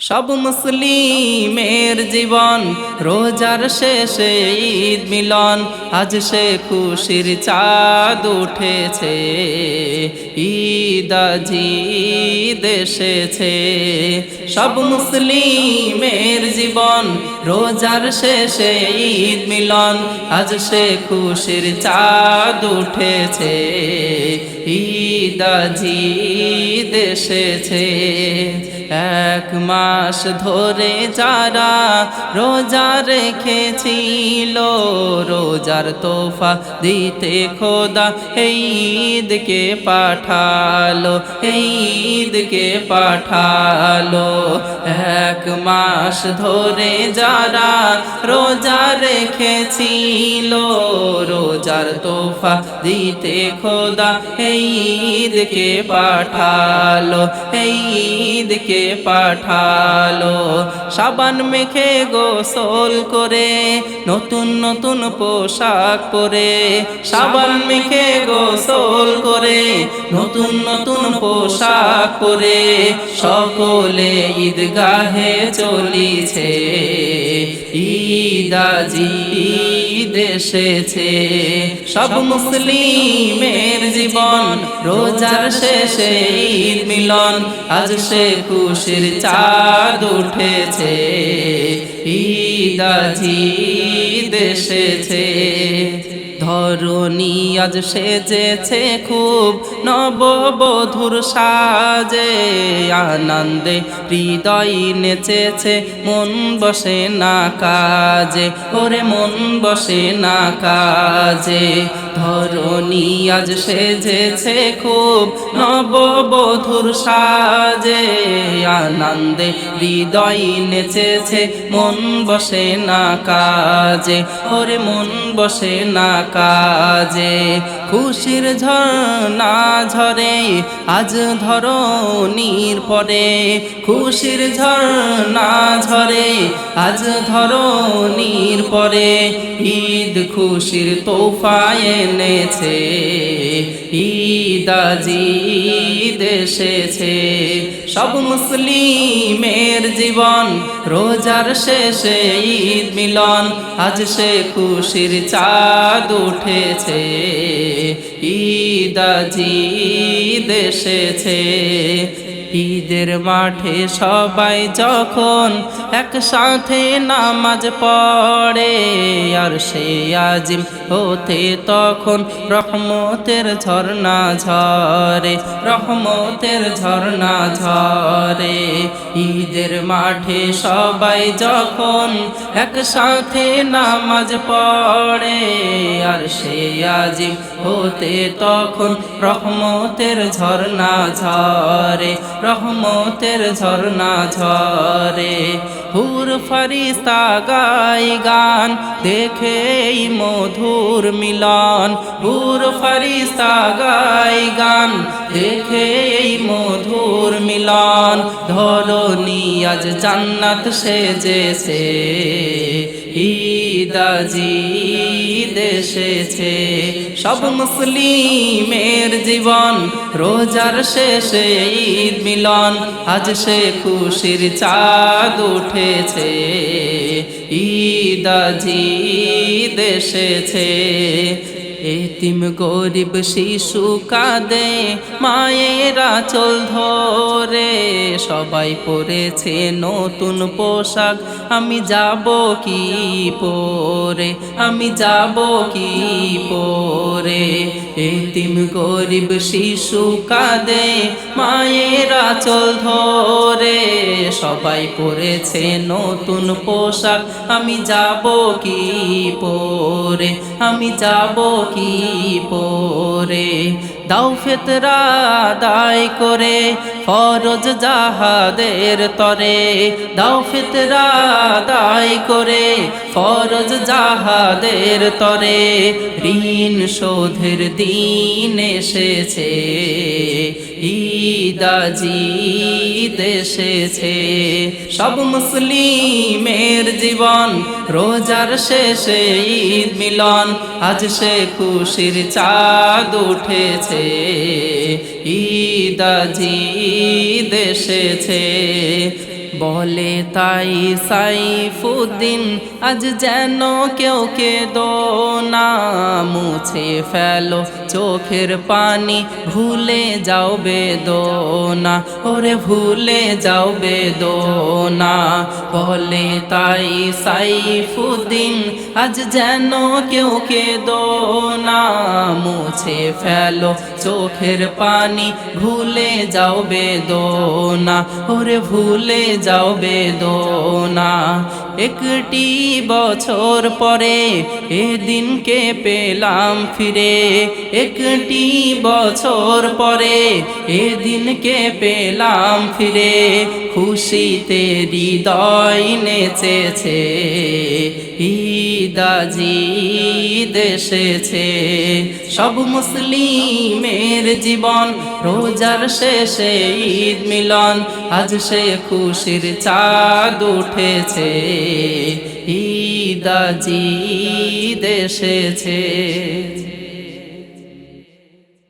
সব মুসলিমের জীবন, রোজার শেষে ঈদ মিলন। আজ সে খুশির চাঁদ উঠেছে, ঈদ দেশেছে সব মুসলিমের জীবন, রোজার শেষে ঈদ মিলন। আজ সে খুশির চাঁদ উঠেছে, ঈদ আজি দেশেছে এক মাস ধরে যারা রোজা রেখেছিল, রোজার তোফা দিতে খোদা ঈদকে পাঠালো ঈদকে পাঠালো। এক মাস ধরে যারা রোজা রেখেছিল, রোজার তোফা দিতে খোদা ঈদকে পাঠালো, ঈদকে পাঠালো। সাবান মেখে গোসল করে, নতুন নতুন পোশাক পরে। সাবান মেখে গোসল করে, নতুন নতুন পোশাক পরে। সকলে ঈদগাহে চলিছে। ঈদাজি ঈদ এসেছে সব মুসলিমের জীবন রোজার শেষে ঈদ মিলন। আজ সে খুশির চাঁদ উঠেছে। ঈদ এসেছে। ধরণী আজ সেজেছে খুব নববধুর সাজে। আনন্দে হৃদয় নেচেছে, মন বসে না কাজে। ওরে মন বসে না কাজে। ধরণী আজ সেজেছে খুব নববধুর সাজে। আনন্দে হৃদয় নেচেছে, মন বসে না কাজে। ওরে মন বসে না কাজে। খুশির ঝর্ণা ঝরে আজ ধরণীর পরে। খুশির ঝর্ণা ঝরে আজ ধরণীর পরে ঈদ খুশির তোফা এনেছে। ঈদ আজি ঈদ এসেছে। সব মুসলিমের জীবন রোজার শেষে ঈদ মিলন, আজ সে খুশির চাঁদ উঠেছে। ঈদ আজি ঈদ এসেছে। ঈদের মাঠে সবাই যখন একসাথে নামাজ পড়ে, আর সে আজিম হতে তখন রহমতের ঝর্ণা ঝরে, রহমতের ঝর্ণা ঝরে। ঈদের মাঠে সবাই যখন একসাথে নামাজ পড়ে, আর সে আজিম হতে তখন রহমতের ঝর্ণা ঝরে রহমতের ঝর্ণা ঝরে। হুর ফরিস্তা গাই গান দেখে মধুর মিলন। হুর ফরিস্তা গাই গান দেখে মধুর মিলন। ধরণী আজ জান্নাত সেজেছে ঈদাজি দেশেছে সব মুসলিমের জীবন রোজার শেষে ঈদ মিলন, আজ সে খুশির চাঁদ উঠেছে। ঈদাজি দেশেছে এতিম গরিব শিশু কাঁদে, মায়েরা চল ধরে, সবাই পরেছে নতুন পোশাক। আমি যাব কি পরে? আমি যাব কি পরে? এতিম গরিব শিশু কাঁদে, মায়েরা চল ধরে, সবাই পরেছে নতুন পোশাক। আমি যাব কি পরে? আমি যাব কি পরে দাও ফেতরা দায় করে, ফরজ জাহাদের তরে। দাও ফেতরা দায় করে, ফরজ জাহাদের তরে। ঋণ শোধের দিন এসেছে ঈদাজি দেশেছে সব মুসলিমের জীবন, রোজার শেষে ঈদ মিলন, আজ সে খুশির চাঁদ উঠেছে। ঈদ আজি দেশেছে এসেছে। বলে তাই সাইফুদ্দিন, আজ যেন কেউ কে দো না। মুছে ফেলো চোখের পানি, ভুলে যাও বেদনা। ওরে ভুলে যাও বেদনা। বলে তাই সাইফুদ্দিন, আজ যেন কেউ কে দো না। মুছে ফেলো চোখের পানি, ভুলে যাও বেদনা। ওরে ভুলে যাও বেদনা। একটি বছর পরে এদিনকে পেলাম ফিরে। একটি বছর পরে এদিনকে পেলাম ফিরে। খুশিতে হৃদয় নেচেছে। ঈদাজি দেশেছে সব মুসলিমের জীবন, রোজার শেষে ঈদ মিলন। আজ সে খুশির চাঁদ উঠেছে। ঈদাজি দেশেছে